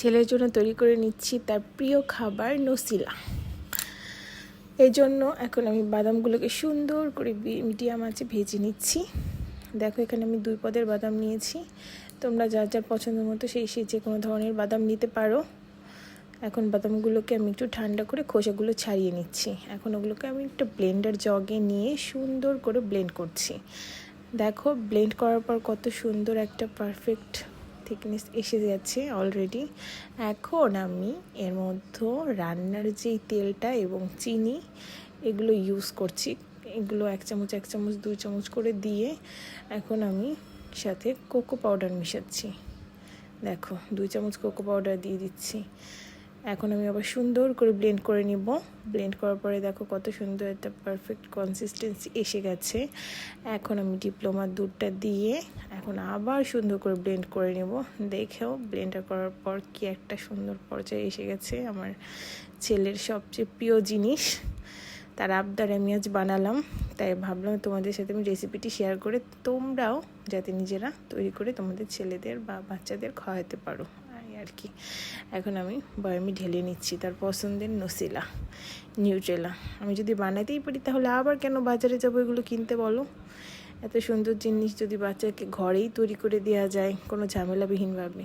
ছেলের জন্য তৈরি করে নিচ্ছি তার প্রিয় খাবার নসিলা। এই জন্য এখন আমি বাদামগুলোকে সুন্দর করে মিডিয়াম আছে ভেজে নিচ্ছি। দেখো, এখানে আমি দুই পদের বাদাম নিয়েছি। তোমরা যার যার পছন্দ মতো সেই সেই যে কোনো ধরনের বাদাম নিতে পারো। এখন বাদামগুলোকে আমি একটু ঠান্ডা করে খোসাগুলো ছাড়িয়ে নিচ্ছি। এখন ওগুলোকে আমি একটা ব্লেন্ডার জগে নিয়ে সুন্দর করে ব্লেন্ড করছি। দেখো, ব্লেন্ড করার পর কত সুন্দর একটা পারফেক্ট থিকনেস এসে যাচ্ছে অলরেডি এখন আমি এর মধ্যে রান্নার যেই তেলটা এবং চিনি, এগুলো ইউজ করছি। এগুলো এক চামচ এক চামচ, দুই চামচ করে দিয়ে এখন আমি সাথে কোকো পাউডার মিশাচ্ছি। দেখো, দুই চামচ কোকো পাউডার দিয়ে দিচ্ছি। এখন আমি আবার সুন্দর করে ব্লেন্ড করে নিব। ব্লেন্ড করার পরে দেখো কত সুন্দর একটা পারফেক্ট কনসিস্টেন্সি এসে গেছে। এখন আমি ডিপ্লোমার দুধটা দিয়ে এখন আবার সুন্দর করে ব্লেন্ড করে নেব। দেখেও ব্লেন্ডার করার পর কি একটা সুন্দর পর্যায়ে এসে গেছে আমার ছেলের সবচেয়ে প্রিয় জিনিস। তার আবদার আমি আজ বানালাম। তাই ভাবলাম তোমাদের সাথে আমি রেসিপিটি শেয়ার করে তোমরাও যাতে নিজেরা তৈরি করে তোমাদের ছেলেদের বা বাচ্চাদের খাওয়াতে পারো। আর কি এখন আমি বয়ামি ঢেলে নিচ্ছি, তার পছন্দের নসিলা নিউট্রেলা আমি যদি বানাতেই পারি, তাহলে আবার কেন বাজারে যাব এগুলো কিনতে বলো? এত সুন্দর জিনিস যদি বাচ্চাকে ঘরেই তৈরি করে দেওয়া যায়, কোনো ঝামেলাবিহীনভাবে